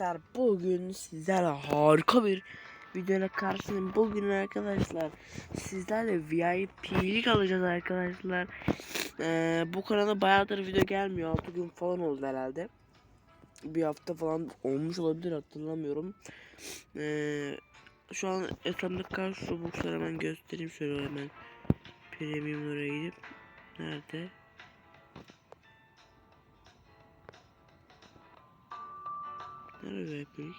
Arkadaşlar bugün sizlerle harika bir videoyla karşınızdayım. Bugün arkadaşlar sizlerle VIP'lik alacağız arkadaşlar. Ee, bu kanala bayağıdır video gelmiyor. 6 gün falan oldu herhalde. Bir hafta falan olmuş olabilir hatırlamıyorum. Ee, şu an ekranda kaç Robux'lar hemen göstereyim şöyle hemen. Premium oraya gidip. Nerede? Nerede VIP'lik?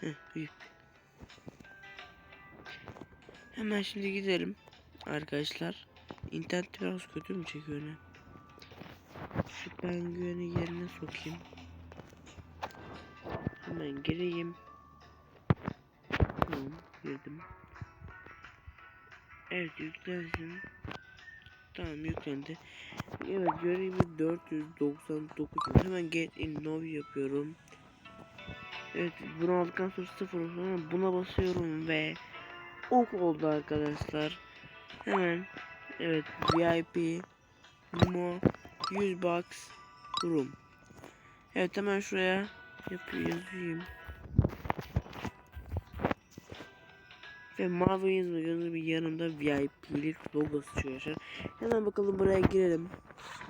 Heh, VIP. Hemen şimdi gidelim arkadaşlar. İnternet biraz kötü mü çekiyor ne? Şu pengueni yerine sokayım. Hemen gireyim. Tamam girdim. Evet yüklensin. Tamam yüklendi. Evet görevi 499. Hemen get in now yapıyorum. Evet bunu aldıktan sonra sıfır sonra buna basıyorum ve ok oldu arkadaşlar. Hemen evet VIP Limo 100 box room. Evet hemen şuraya yapayım yazayım. Ve mavi yazma gözü bir yanında VIP'lik logosu çıkıyor. Hemen bakalım buraya girelim.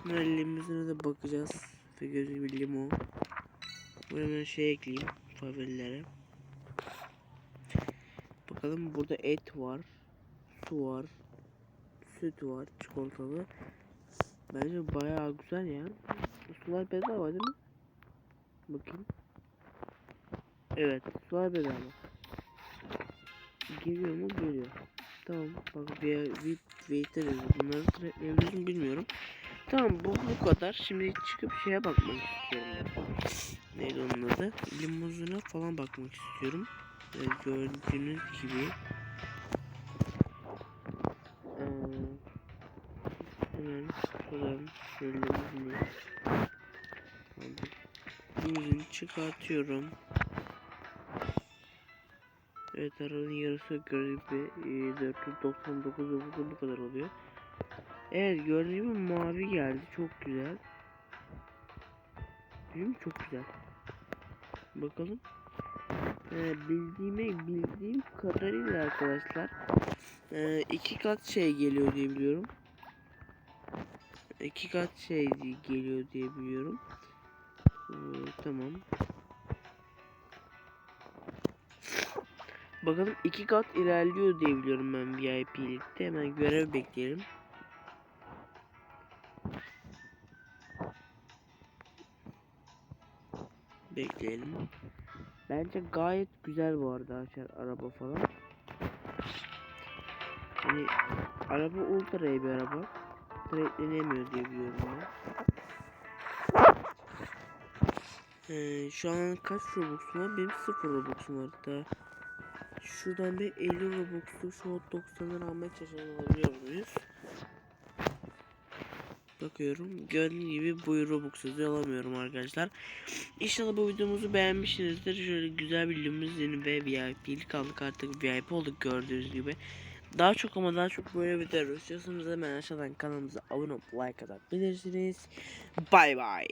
Mahallemizine de bakacağız. Ve gözü bir limo. Buraya hemen şey ekleyeyim favorilere. Bakalım burada et var. Su var. Süt var. Çikolatalı. Bence bayağı güzel ya. Sular bedava değil mi? Bakayım. Evet. Sular bedava. Geliyor mu? Geliyor. Tamam. Bak bir waiter. Bunları trackleyebiliriz mi bilmiyorum. Tamam bu bu kadar. Şimdi çıkıp şeye bakmak istiyorum. Neydi onun adı? Limuzine falan bakmak istiyorum. Evet, gördüğünüz gibi. Ee, hemen şuradan şöyle limuzini limuzini çıkartıyorum. Aranın yarısı gördüğüm gibi e, 499 bu kadar oluyor. Evet gördüğüm mavi geldi çok güzel. Değil mi? Çok güzel. Bakalım. Ee, bildiğime bildiğim kadarıyla arkadaşlar ee, iki kat şey geliyor diye biliyorum. İki kat şey geliyor diye biliyorum. Ee, tamam. Bakalım iki kat ilerliyor diye biliyorum ben VIP'likte. Hemen görev bekleyelim. Bekleyelim. Bence gayet güzel bu arada arkadaşlar araba falan. Hani araba ultra bir araba. Tracklenemiyor diye biliyorum ben. Ee, şu an kaç Robux'um var? Benim 0 Robux'um var hatta. Şuradan bir 50 Robux'lu şu an 90'ı almaya çalışan alabiliyor muyuz? Bakıyorum. Gördüğünüz gibi bu Robux'u alamıyorum arkadaşlar. İnşallah bu videomuzu beğenmişsinizdir. Şöyle güzel bir limuzin ve VIP'lik aldık artık VIP olduk gördüğünüz gibi. Daha çok ama daha çok böyle videolar istiyorsanız hemen aşağıdan kanalımıza abone olup like atabilirsiniz. Bay bay.